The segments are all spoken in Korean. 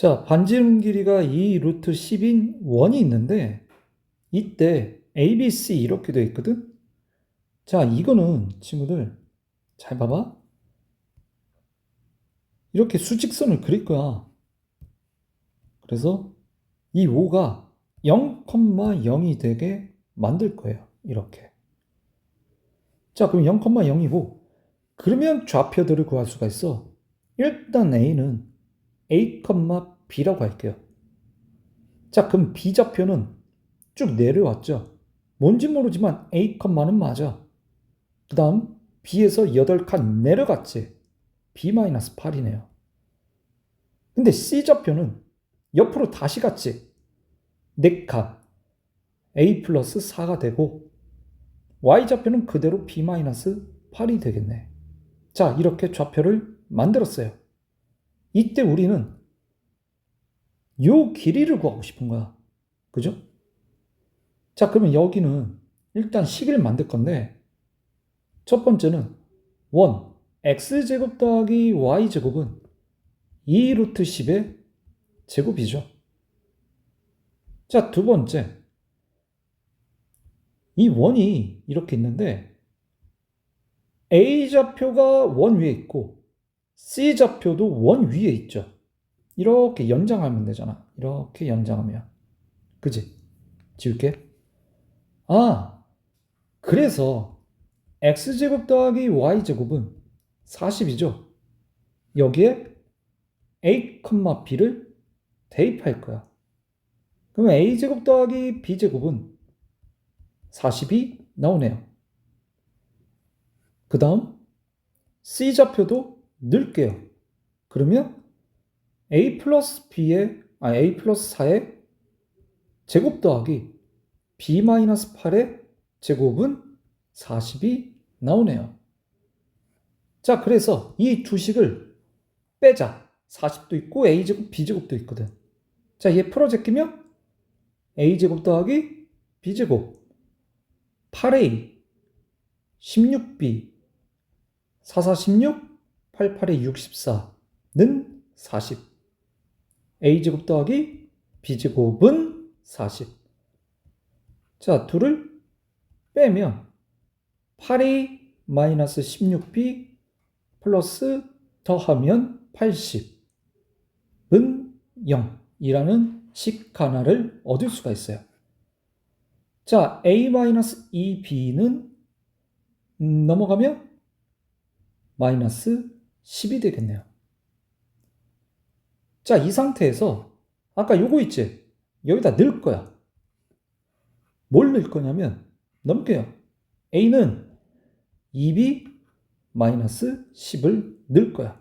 자, 반지름 길이가 2 루트 10인 원이 있는데 이때 ABC 이렇게 되어 있거든? 자, 이거는 친구들 잘 봐봐. 이렇게 수직선을 그릴 거야. 그래서 이 5가 0,0이 되게 만들 거예요. 이렇게. 자, 그럼 0,0이고 그러면 좌표들을 구할 수가 있어. 일단 A는 A, B라고 할게요. 자, 그럼 B 좌표는 쭉 내려왔죠. 뭔지 모르지만 A, 는 맞아. 그 다음 B에서 8칸 내려갔지. B-8이네요. 근데 C 좌표는 옆으로 다시 갔지. 4칸. A 플러스 4가 되고 Y 좌표는 그대로 B-8이 되겠네. 자, 이렇게 좌표를 만들었어요. 이때 우리는 요 길이를 구하고 싶은 거야. 그죠? 자, 그러면 여기는 일단 식을 만들 건데, 첫 번째는 원 x제곱 더하기 y제곱은 2 루트 10의 제곱이죠. 자, 두 번째. 이 원이 이렇게 있는데, a좌표가 원 위에 있고, c좌표도 원 위에 있죠. 이렇게 연장하면 되잖아. 이렇게 연장하면. 그지? 지울게. 아, 그래서 x제곱 더하기 y제곱은 40이죠. 여기에 a, b를 대입할 거야. 그러면 a제곱 더하기 b제곱은 40이 나오네요. 그 다음 c좌표도 넣을게요. 그러면 a 플러스 b의 아 a 플러스 4의 제곱 더하기 b 마이너스 8의 제곱은 40이 나오네요. 자, 그래서 이두 식을 빼자. 40도 있고 a제곱 b제곱도 있거든. 자, 얘 풀어 제끼면 a제곱 더하기 b제곱 8a 16b 44 16 88에 64는 40 a제곱 더하기 b제곱은 40 자, 둘을 빼면 8a 마이너스 16b 플러스 더하면 80은 0이라는 식 하나를 얻을 수가 있어요. 자, a 마이너스 2b는 음, 넘어가면 마이너스 10이 되겠네요. 자, 이 상태에서 아까 요거 있지? 여기다 넣을 거야. 뭘 넣을 거냐면 넘겨요. a는 2b 마이너스 10을 넣을 거야.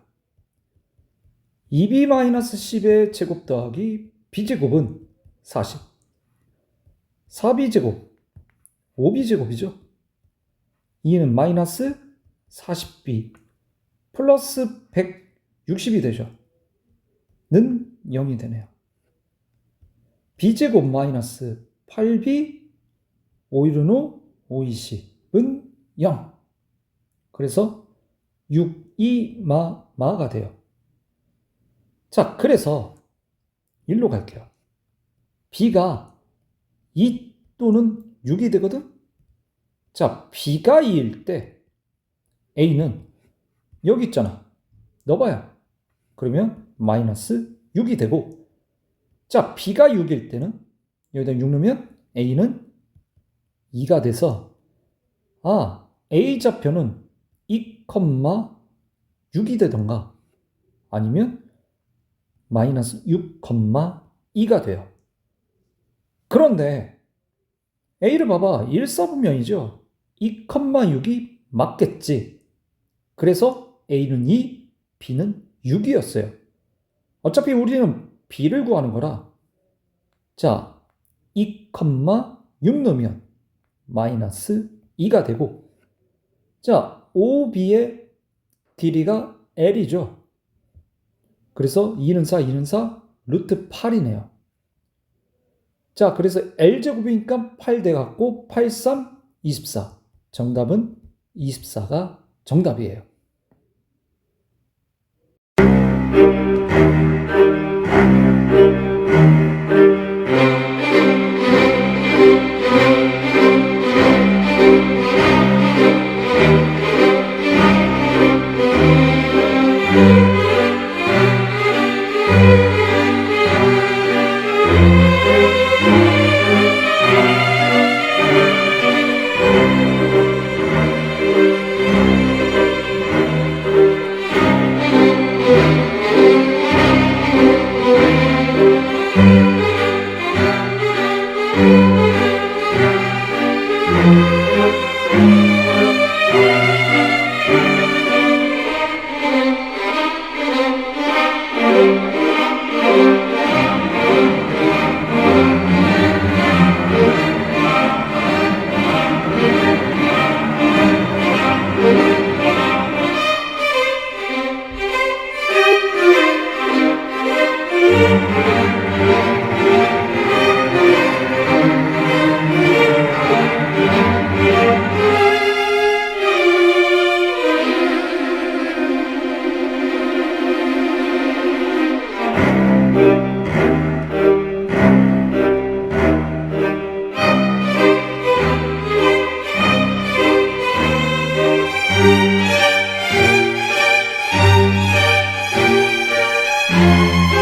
2b 마이너스 10의 제곱 더하기 b제곱은 40. 4b제곱, 5b제곱이죠. 2는 마이너스 40b 플러스 160이 되죠. 는 0이 되네요. b제곱 마이너스 8b 5일은 5, 520은 0. 그래서 6, 2, 마, 마가 돼요. 자, 그래서 일로 갈게요. b가 2 또는 6이 되거든? 자, b가 2일 때 a는 여기 있잖아. 넣어봐요. 그러면 마이너스 6이 되고 자, b가 6일 때는 여기다 6 넣으면 a는 2가 돼서 아, a좌표는 2,6이 되던가 아니면 마이너스 6,2가 돼요. 그런데 a를 봐봐. 일사분명이죠. 2,6이 맞겠지. 그래서 a는 2, b는 6이었어요. 어차피 우리는 b를 구하는 거라. 자, 2,6 넣으면 마이너스 2가 되고 자, OB의 길이가 L이죠. 그래서 2는 4, 2는 4, 루트 8이네요. 자, 그래서 L제곱이니까 8 돼갖고 8, 3, 24. 정답은 24가 정답이에요. Música